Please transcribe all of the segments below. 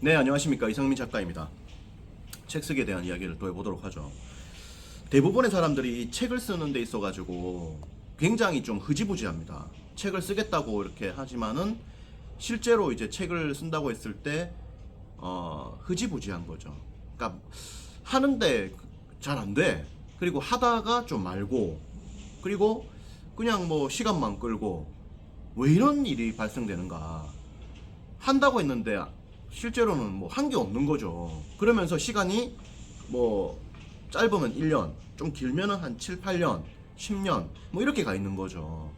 네, 안녕하십니까. 이상민 작가입니다. 책 쓰기에 대한 이야기를 또 해보도록 하죠. 대부분의 사람들이 이 책을 쓰는 데 있어가지고 굉장히 좀 흐지부지합니다. 책을 쓰겠다고 이렇게 하지만은 실제로 이제 책을 쓴다고 했을 때, 어, 흐지부지한 거죠. 그러니까 하는데 잘 안 돼. 그리고 하다가 좀 말고, 그리고 그냥 뭐 시간만 끌고, 왜 이런 일이 발생되는가. 한다고 했는데 실제로는 뭐 한 게 없는 거죠. 그러면서 시간이 뭐 짧으면 1년, 좀 길면은 한 7, 8년, 10년 뭐 이렇게 가 있는 거죠.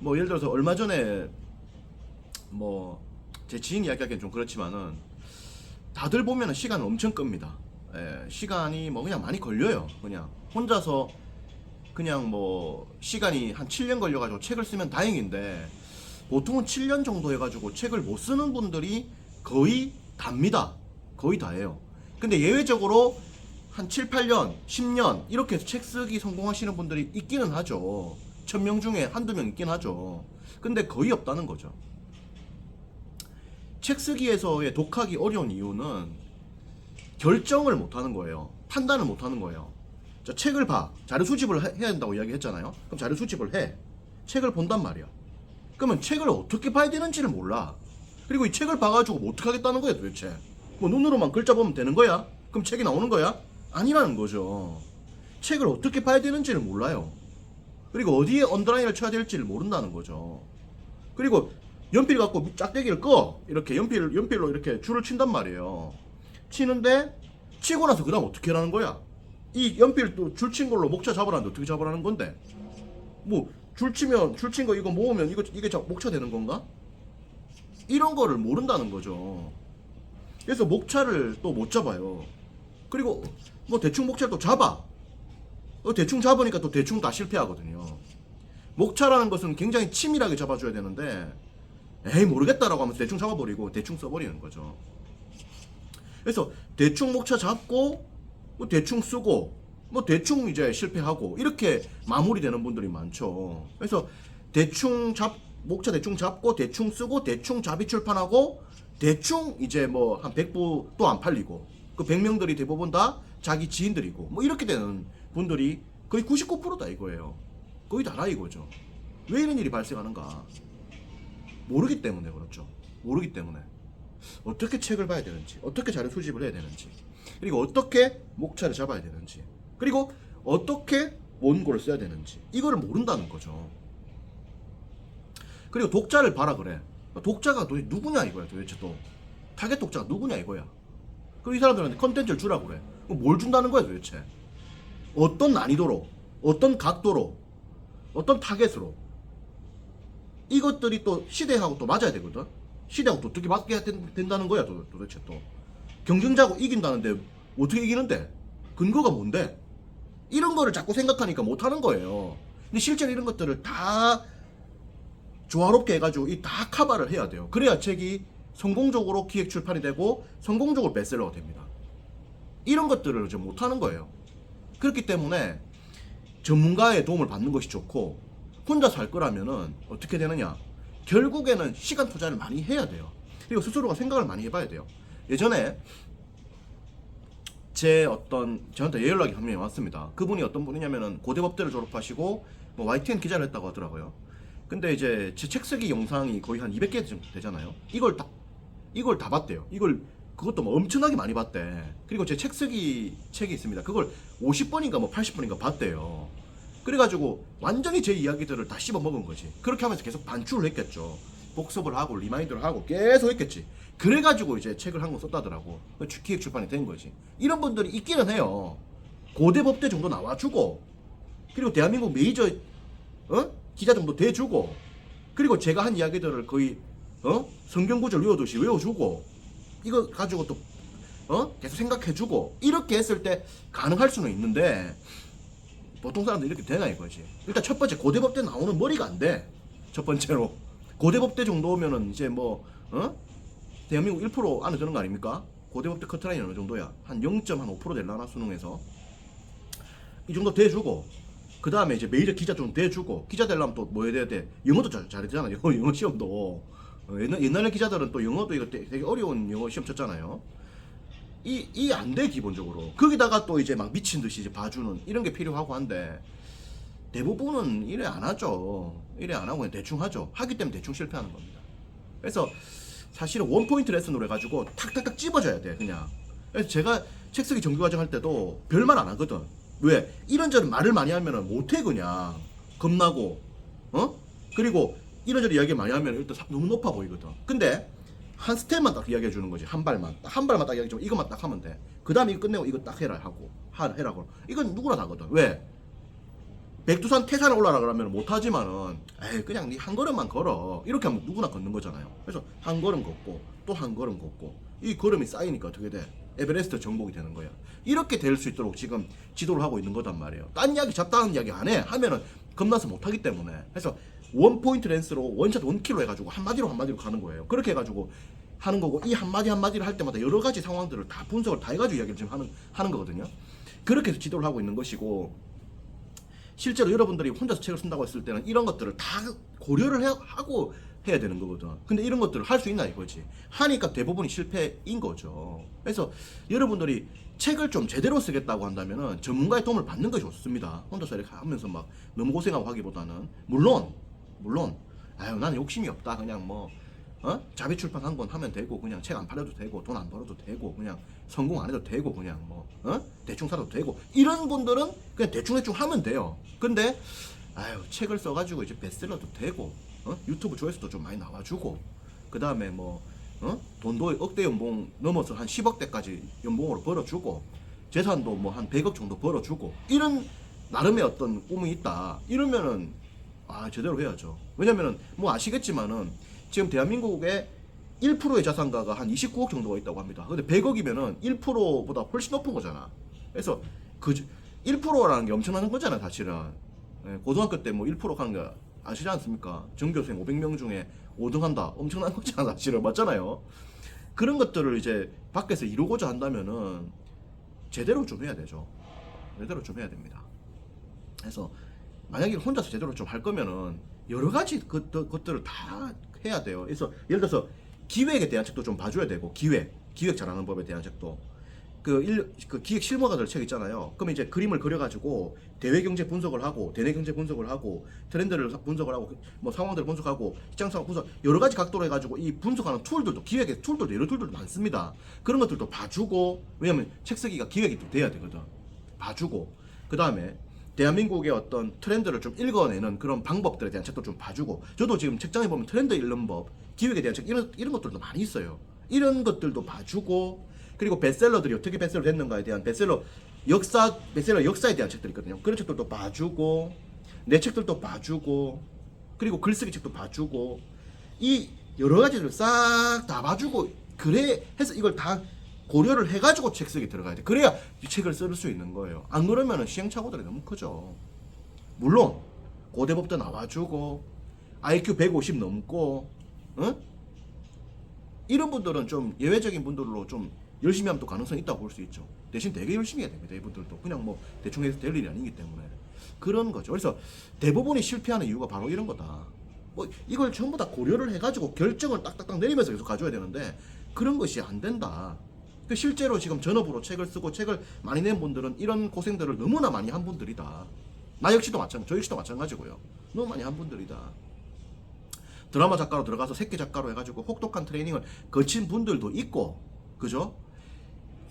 뭐 예를 들어서 얼마 전에 뭐 제 지인 이야기하기엔 좀 그렇지만은 다들 보면은 시간을 엄청 끕니다. 예, 시간이 뭐 그냥 많이 걸려요. 그냥 혼자서 그냥 뭐 시간이 한 7년 걸려가지고 책을 쓰면 다행인데 보통은 7년 정도 해가지고 책을 못 쓰는 분들이 거의 답니다. 거의 다예요. 근데 예외적으로 한 7, 8년, 10년 이렇게 해서 책 쓰기 성공하시는 분들이 있기는 하죠. 천 명 중에 한두 명 있긴 하죠. 근데 거의 없다는 거죠. 책 쓰기에서의 독하기 어려운 이유는 결정을 못 하는 거예요. 판단을 못 하는 거예요. 자, 책을 봐. 자료 수집을 해- 해야 된다고 이야기했잖아요. 그럼 자료 수집을 해. 책을 본단 말이야. 그러면 책을 어떻게 봐야 되는지를 몰라. 그리고 이 책을 봐가지고 뭐 어떻게 하겠다는 거야 도대체. 뭐 눈으로만 글자 보면 되는 거야? 그럼 책이 나오는 거야? 아니라는 거죠. 책을 어떻게 봐야 되는지를 몰라요. 그리고 어디에 언더라인을 쳐야 될지를 모른다는 거죠. 그리고 연필 갖고 짝대기를 꺼 이렇게 연필 연필로 이렇게 줄을 친단 말이에요. 치는데 치고 나서 그다음 어떻게 하라는 거야? 이 연필 또 줄 친 걸로 목차 잡으라는데 어떻게 잡으라는 건데? 뭐 줄 치면 줄친 거 이거 모으면 이거 이게 자- 목차 되는 건가? 이런 거를 모른다는 거죠. 그래서 목차를 또 못 잡아요. 그리고 뭐 대충 목차를 또 잡아. 어, 대충 잡으니까 또 대충 다 실패하거든요. 목차라는 것은 굉장히 치밀하게 잡아줘야 되는데 에이 모르겠다라고 하면서 대충 잡아버리고 대충 써버리는 거죠. 그래서 대충 목차 잡고 뭐 대충 쓰고 뭐 대충 이제 실패하고 이렇게 마무리되는 분들이 많죠. 그래서 대충 잡 목차 대충 잡고 대충 쓰고 대충 자비 출판하고 대충 이제 뭐 한 100부 또 안 팔리고 그 100명들이 대부분 다 자기 지인들이고 뭐 이렇게 되는 분들이 거의 99%다 이거예요. 거의 다라 이거죠. 왜 이런 일이 발생하는가? 모르기 때문에 그렇죠. 모르기 때문에 어떻게 책을 봐야 되는지, 어떻게 자료 수집을 해야 되는지, 그리고 어떻게 목차를 잡아야 되는지, 그리고 어떻게 원고를 써야 되는지 이거를 모른다는 거죠. 그리고 독자를 봐라 그래. 독자가 도대체 누구냐 이거야 도대체 또 타겟 독자가 누구냐 이거야. 그리고 이 사람들한테 컨텐츠를 주라 그래. 뭘 준다는 거야 도대체? 어떤 난이도로, 어떤 각도로, 어떤 타겟으로 이것들이 또 시대하고 또 맞아야 되거든. 시대하고 또 어떻게 맞게 된- 된다는 거야 도, 도대체 또 경쟁자고 이긴다는데 어떻게 이기는데 근거가 뭔데? 이런 거를 자꾸 생각하니까 못하는 거예요. 근데 실제로 이런 것들을 다 조화롭게 해가지고 이다 카바를 해야 돼요. 그래야 책이 성공적으로 기획 출판이 되고 성공적으로 베스트셀러가 됩니다. 이런 것들을 이제 못하는 거예요. 그렇기 때문에 전문가의 도움을 받는 것이 좋고 혼자서 할 거라면은 어떻게 되느냐? 결국에는 시간 투자를 많이 해야 돼요. 그리고 스스로가 생각을 많이 해봐야 돼요. 예전에 제 어떤 저한테 예연락이 한 명이 왔습니다. 그분이 어떤 분이냐면은 고대법대를 졸업하시고 뭐 YTN 기자를 했다고 하더라고요. 근데 이제 제 책 쓰기 영상이 거의 한 200개 정도 되잖아요. 이걸 다 이걸 다 봤대요. 이걸 그것도 뭐 엄청나게 많이 봤대. 그리고 제 책 쓰기 책이 있습니다. 그걸 50번인가 뭐 80번인가 봤대요. 그래가지고 완전히 제 이야기들을 다 씹어 먹은 거지. 그렇게 하면서 계속 반출을 했겠죠. 복습을 하고 리마인드를 하고 계속 했겠지. 그래가지고 이제 책을 한 권 썼다더라고. 그 주- 기획 출판이 된 거지. 이런 분들이 있기는 해요. 고대 법대 정도 나와주고 그리고 대한민국 메이저 어? 기자 정도 돼주고 그리고 제가 한 이야기들을 거의 어? 성경 구절 외우듯이 외워주고 이거 가지고 또 어? 계속 생각해주고 이렇게 했을 때 가능할 수는 있는데 보통 사람들 이렇게 되나 이거지. 일단 첫 번째 고대 법대 나오는 머리가 안 돼. 첫 번째로 고대 법대 정도면은 이제 뭐 어? 대한민국 1% 안에 드는 거 아닙니까? 고대법대 커트라인 어느 정도야? 한 0.5% 될라나 수능에서 이 정도 돼주고 그 다음에 이제 메이저 기자 좀 돼주고 기자 되려면 또 뭐 해야 돼? 영어도 잘, 잘해야 되잖아. 영어, 영어 시험도 어, 옛날, 옛날에 기자들은 또 영어도 이거 되게 어려운 영어 시험 쳤잖아요. 이, 이 안 돼, 기본적으로. 거기다가 또 이제 막 미친 듯이 이제 봐주는 이런 게 필요하고 한데, 대부분은 이래 안 하죠. 이래 안 하고 그냥 대충 하죠. 하기 때문에 대충 실패하는 겁니다. 그래서 사실은 원포인트 레슨으로 해가지고 탁탁탁 찝어줘야 돼, 그냥. 그래서 제가 책 쓰기 정규 과정 할 때도 별말 안 하거든. 왜? 이런저런 말을 많이 하면은 못해, 그냥. 겁나고, 어? 그리고 이런저런 이야기 많이 하면 일단 사- 너무 높아 보이거든. 근데 한 스텝만 딱 이야기해 주는 거지. 한 발만. 딱한 발만 딱 이야기해 주면 이것만 딱 하면 돼. 그 다음에 이거 끝내고 이거 딱 해라 하고. 하, 해라고. 이건 누구나 다 하거든. 왜? 백두산 태산에 올라라 그러면 못하지만은 에이 그냥 네 한 걸음만 걸어. 이렇게 하면 누구나 걷는 거잖아요. 그래서 한 걸음 걷고 또 한 걸음 걷고 이 걸음이 쌓이니까 어떻게 돼? 에베레스트 정복이 되는 거야. 이렇게 될 수 있도록 지금 지도를 하고 있는 거단 말이에요. 딴 이야기 잡다한 이야기 안 해. 하면은 겁나서 못하기 때문에. 그래서 원 포인트 랜스로 원샷 원킬로 해가지고 한마디로 한마디로 가는 거예요. 그렇게 해가지고 하는 거고 이 한마디 한마디를 할 때마다 여러 가지 상황들을 다 분석을 다 해가지고 이야기를 지금 하는 하는 거거든요. 그렇게 해서 지도를 하고 있는 것이고 실제로 여러분들이 혼자서 책을 쓴다고 했을 때는 이런 것들을 다 고려를 해, 하고 해야 되는 거거든. 근데 이런 것들을 할 수 있나 이거지. 하니까 대부분이 실패인 거죠. 그래서 여러분들이 책을 좀 제대로 쓰겠다고 한다면은 전문가의 도움을 받는 것이 좋습니다. 혼자서 이렇게 하면서 막 너무 고생하고 하기보다는 물론 물론 아유 나는 욕심이 없다. 그냥 뭐 어? 자비 출판 한 권 하면 되고 그냥 책 안 팔아도 되고 돈 안 벌어도 되고 그냥 성공 안 해도 되고 그냥 뭐 어? 대충 살아도 되고 이런 분들은 그냥 대충 대충 하면 돼요. 근데 아유 책을 써가지고 이제 베스트셀러도 되고 어? 유튜브 조회수도 좀 많이 나와주고 그 다음에 뭐 어? 돈도 억대 연봉 넘어서 한 10억대까지 연봉으로 벌어주고 재산도 뭐 한 100억 정도 벌어주고 이런 나름의 어떤 꿈이 있다 이러면은 아 제대로 해야죠 왜냐면은 뭐 아시겠지만은 지금 대한민국의 1%의 자산가가 한 29억 정도가 있다고 합니다 근데 100억이면은 1%보다 훨씬 높은 거잖아 그래서 그 1%라는 게 엄청난 거잖아 사실은 예, 고등학교 때 뭐 1% 하는 거 아시지 않습니까? 전교생 500명 중에 5등 한다. 엄청난 거잖아, 사실은. 맞잖아요. 그런 것들을 이제 밖에서 이루고자 한다면은 제대로 좀 해야 되죠. 제대로 좀 해야 됩니다. 그래서 만약에 혼자서 제대로 좀 할 거면은 여러 가지 그, 그- 것들을 다 해야 돼요. 그래서 예를 들어서 기획에 대한 책도 좀 봐줘야 되고 기획, 기획 잘하는 법에 대한 책도 그, 일, 그 기획 실무가들 책 있잖아요. 그럼 이제 그림을 그려가지고 대외 경제 분석을 하고 대내 경제 분석을 하고 트렌드를 분석을 하고 뭐 상황들을 분석하고 시장 상황 분석 여러 가지 각도로 해가지고 이 분석하는 툴들도 기획의 툴들도 여러 툴들도 많습니다. 그런 것들도 봐주고 왜냐면 책 쓰기가 기획이 또 돼야 되거든. 봐주고 그 다음에 대한민국의 어떤 트렌드를 좀 읽어내는 그런 방법들에 대한 책도 좀 봐주고 저도 지금 책장에 보면 트렌드 읽는 법 기획에 대한 책 이런 이런 것들도 많이 있어요. 이런 것들도 봐주고 그리고 베스트셀러들이 어떻게 베스트셀러 됐는가에 대한 베스트셀러 역사 베스트셀러 역사에 대한 책들이 있거든요. 그런 책들도 봐주고 내 책들도 봐주고 그리고 글쓰기 책도 봐주고 이 여러 가지를 싹 다 봐주고 그래 해서 이걸 다 고려를 해가지고 책 쓰기 들어가야 돼. 그래야 이 책을 쓸 수 있는 거예요. 안 그러면은 시행착오들이 너무 크죠. 물론 고대법도 나와주고 IQ 150 넘고, 응? 이런 분들은 좀 예외적인 분들로 좀 열심히 하면 또 가능성이 있다고 볼 수 있죠. 대신 되게 열심히 해야 됩니다. 이분들도 그냥 뭐 대충 해서 될 일이 아니기 때문에 그런 거죠. 그래서 대부분이 실패하는 이유가 바로 이런 거다. 뭐 이걸 전부 다 고려를 해가지고 결정을 딱딱딱 내리면서 계속 가져야 되는데 그런 것이 안 된다. 그 실제로 지금 전업으로 책을 쓰고 책을 많이 낸 분들은 이런 고생들을 너무나 많이 한 분들이다. 나 역시도 마찬가지, 저 역시도 마찬가지고요. 너무 많이 한 분들이다. 드라마 작가로 들어가서 새끼 작가로 해가지고 혹독한 트레이닝을 거친 분들도 있고, 그죠?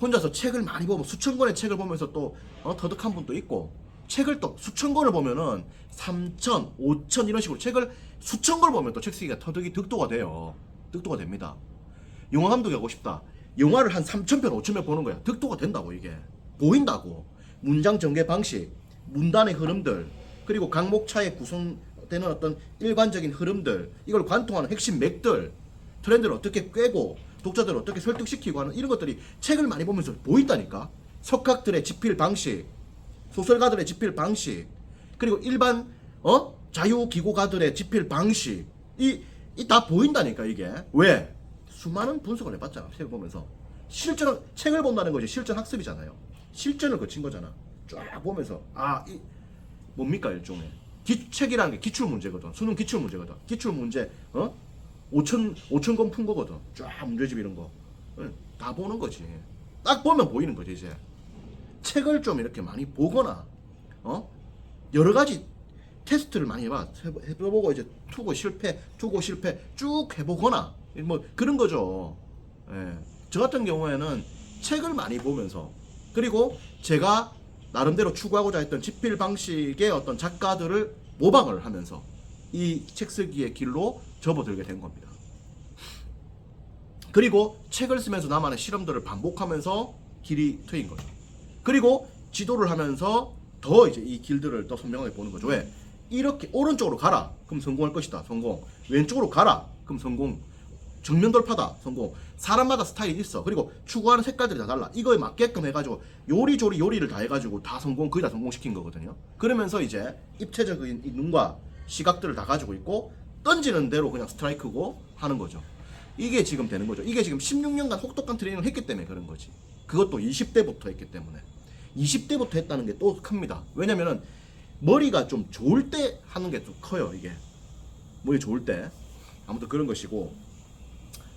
혼자서 책을 많이 보면 수천 권의 책을 보면서 또 어, 터득한 분도 있고, 책을 또 수천 권을 보면은 3천, 5천 이런 식으로 책을 수천 권을 보면 또 책 쓰기가 터득이 득도가 돼요. 득도가 됩니다. 영화 감독이 하고 싶다. 영화를 한 3,000편, 5,000편 보는 거야. 득도가 된다고, 이게. 보인다고. 문장 전개 방식, 문단의 흐름들, 그리고 강목차에 구성 되는 어떤 일관적인 흐름들, 이걸 관통하는 핵심 맥들, 트렌드를 어떻게 꿰고, 독자들을 어떻게 설득시키고 하는 이런 것들이 책을 많이 보면서 보인다니까? 석학들의 집필 방식, 소설가들의 집필 방식, 그리고 일반, 어? 자유기고가들의 집필 방식, 이, 이다 보인다니까, 이게. 왜? 수많은 분석을 해봤잖아 책을 보면서 실전 책을 본다는 것이 실전 학습이잖아요 실전을 거친 거잖아 쫙 보면서 아 이 뭡니까 일종의 기, 책이라는 게 기출 문제거든 수능 기출 문제거든 기출 문제 어 5천 5천 권푼 거거든. 쫙 문제집 이런 거. 응, 다 보는 거지. 딱 보면 보이는 거지 이제. 책을 좀 이렇게 많이 보거나 어 여러 가지 테스트를 많이 해봐 해보- 해보고 이제 투고 실패 투고 실패 쭉 해보거나 뭐 그런 거죠. 예. 저 같은 경우에는 책을 많이 보면서 그리고 제가 나름대로 추구하고자 했던 집필 방식의 어떤 작가들을 모방을 하면서 이 책 쓰기의 길로 접어들게 된 겁니다. 그리고 책을 쓰면서 나만의 실험들을 반복하면서 길이 트인 거죠. 그리고 지도를 하면서 더 이제 이 길들을 더 선명하게 보는 거죠. 왜? 이렇게 오른쪽으로 가라. 그럼 성공할 것이다. 성공. 왼쪽으로 가라. 그럼 성공. 정면 돌파다. 성공. 사람마다 스타일이 있어. 그리고 추구하는 색깔들이 다 달라. 이거에 맞게끔 해가지고 요리조리 요리를 다 해가지고 다 성공, 거의 다 성공시킨 거거든요. 그러면서 이제 입체적인 이 눈과 시각들을 다 가지고 있고 던지는 대로 그냥 스트라이크고 하는 거죠. 이게 지금 되는 거죠. 이게 지금 16년간 혹독한 트레이닝을 했기 때문에 그런 거지. 그것도 20대부터 했기 때문에. 20대부터 했다는 게 또 큽니다. 왜냐면은 머리가 좀 좋을 때 하는 게좀 커요, 이게. 머리 좋을 때. 아무튼 그런 것이고.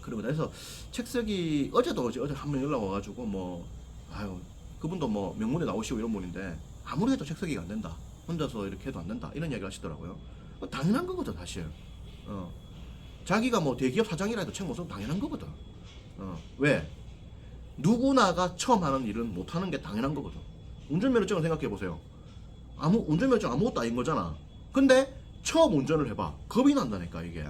그리고 그래서 책 쓰기 어제도 어제 어제 한명 연락 와가지고 뭐 아유 그분도 뭐 명문에 나오시고 이런 분인데 아무리 해도 책 쓰기가 안 된다. 혼자서 이렇게 해도 안 된다. 이런 이야기를 하시더라고요. 어, 당연한 거거든 사실. 어. 자기가 뭐 대기업 사장이라 해도 책못 쓰면 당연한 거거든. 어. 왜? 누구나가 처음 하는 일은 못 하는 게 당연한 거거든. 운전면허증을 생각해 보세요. 아무 운전면허증 아무것도 아닌 거잖아. 근데 처음 운전을 해봐. 겁이 난다니까 이게.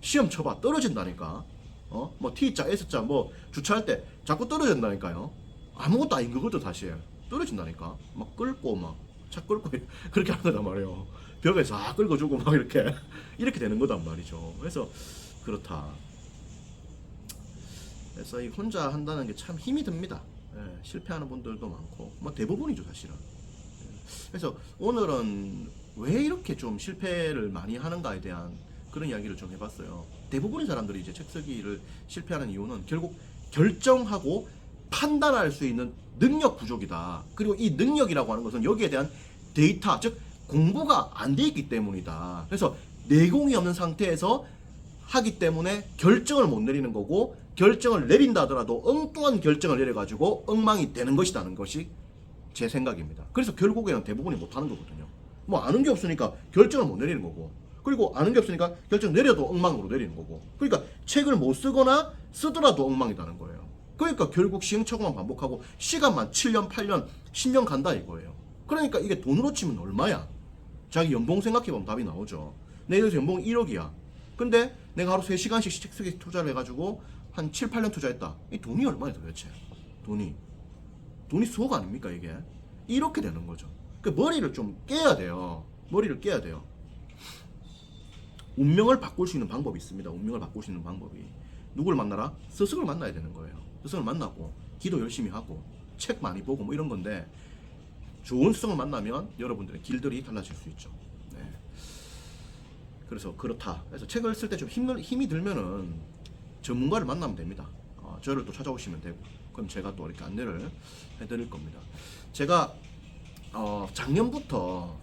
시험 쳐봐 떨어진다니까. 어? 뭐 T자, S자 뭐 주차할 때 자꾸 떨어진다니까요. 아무것도 아닌 거거든 사실. 떨어진다니까. 막 끌고 막 차 끌고 그렇게 하는 거단 말이에요. 벽에 싹 끌고주고 막 이렇게 이렇게 되는 거단 말이죠. 그래서 그렇다. 그래서 이 혼자 한다는 게 참 힘이 듭니다. 예, 실패하는 분들도 많고, 뭐 대부분이죠 사실은. 예, 그래서 오늘은 왜 이렇게 좀 실패를 많이 하는가에 대한 그런 이야기를 좀 해봤어요. 대부분의 사람들이 이제 책 쓰기를 실패하는 이유는 결국 결정하고 판단할 수 있는 능력 부족이다. 그리고 이 능력이라고 하는 것은 여기에 대한 데이터, 즉 공부가 안 돼 있기 때문이다. 그래서 내공이 없는 상태에서 하기 때문에 결정을 못 내리는 거고 결정을 내린다 하더라도 엉뚱한 결정을 내려가지고 엉망이 되는 것이라는 것이 제 생각입니다. 그래서 결국에는 대부분이 못하는 거거든요. 뭐 아는 게 없으니까 결정을 못 내리는 거고 그리고 아는 게 없으니까 결정 내려도 엉망으로 내리는 거고 그러니까 책을 못 쓰거나 쓰더라도 엉망이라는 거예요. 그러니까 결국 시행착오만 반복하고 시간만 7년, 8년, 10년 간다 이거예요. 그러니까 이게 돈으로 치면 얼마야? 자기 연봉 생각해보면 답이 나오죠. 내 예를 들어서 연봉 1억이야. 근데 내가 하루 3시간씩 책 쓰기 투자를 해가지고 한 7, 8년 투자했다. 이 돈이 얼마야 도대체? 돈이. 돈이 수억 아닙니까 이게? 이렇게 되는 거죠. 그 머리를 좀 깨야 돼요. 머리를 깨야 돼요. 운명을 바꿀 수 있는 방법이 있습니다. 운명을 바꿀 수 있는 방법이. 누굴 만나라? 스승을 만나야 되는 거예요. 스승을 만나고 기도 열심히 하고 책 많이 보고 뭐 이런 건데 좋은 스승을 만나면 여러분들의 길들이 달라질 수 있죠. 네. 그래서 그렇다. 그래서 책을 쓸 때 좀 힘이 들면은 전문가를 만나면 됩니다. 어, 저를 또 찾아오시면 되고 그럼 제가 또 이렇게 안내를 해드릴 겁니다. 제가 어, 작년부터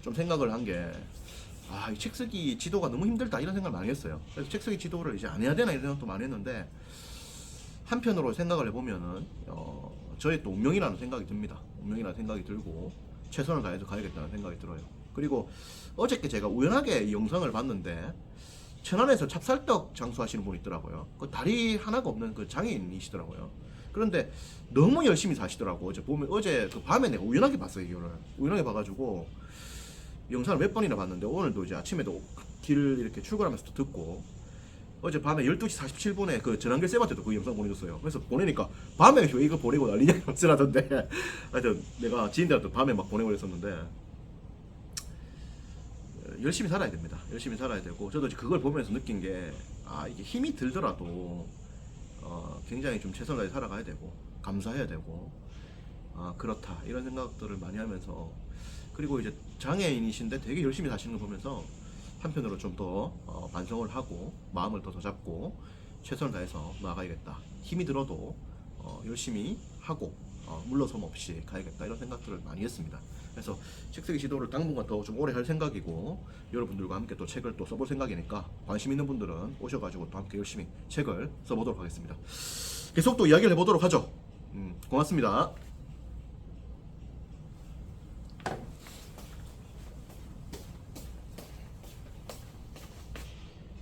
좀 생각을 한게 아, 이 책 쓰기 지도가 너무 힘들다 이런 생각을 많이 했어요. 그래서 책 쓰기 지도를 이제 안 해야 되나 이런 생각도 많이 했는데 한편으로 생각을 해보면은 어, 저의 또 운명이라는 생각이 듭니다. 운명이라는 생각이 들고 최선을 다해서 가야겠다는 생각이 들어요. 그리고 어저께 제가 우연하게 이 영상을 봤는데 천안에서 찹쌀떡 장수하시는 분이 있더라고요. 그 다리 하나가 없는 그 장애인이시더라고요. 그런데 너무 열심히 사시더라고. 어제 보면 어제 그 밤에 내가 우연하게 봤어요 이거를. 우연하게 봐가지고 영상을 몇 번이나 봤는데 오늘도 이제 아침에도 길 이렇게 출근하면서 또 듣고 어제 밤에 12시 47분에 그 전환길 쌤한테도 그 영상 보내줬어요. 그래서 보내니까 밤에 왜 이거 보내고 난리냐 쓰라던데 하여튼 내가 지인들한테 밤에 막 보내고 그랬었는데 어, 열심히 살아야 됩니다. 열심히 살아야 되고 저도 이제 그걸 보면서 느낀 게 아 이게 힘이 들더라도 어, 굉장히 좀 최선을 다해 살아가야 되고 감사해야 되고 아 그렇다 이런 생각들을 많이 하면서 그리고 이제 장애인이신데 되게 열심히 사시는 걸 보면서 한편으로 좀더 어, 반성을 하고 마음을 더 다잡고 최선을 다해서 나아가야겠다 힘이 들어도 어, 열심히 하고 어, 물러섬 없이 가야겠다 이런 생각들을 많이 했습니다. 그래서 책 쓰기 시도를 당분간 더 좀 오래 할 생각이고 여러분들과 함께 또 책을 또 써볼 생각이니까 관심 있는 분들은 오셔가지고 또 함께 열심히 책을 써보도록 하겠습니다. 계속 또 이야기를 해보도록 하죠. 음, 고맙습니다.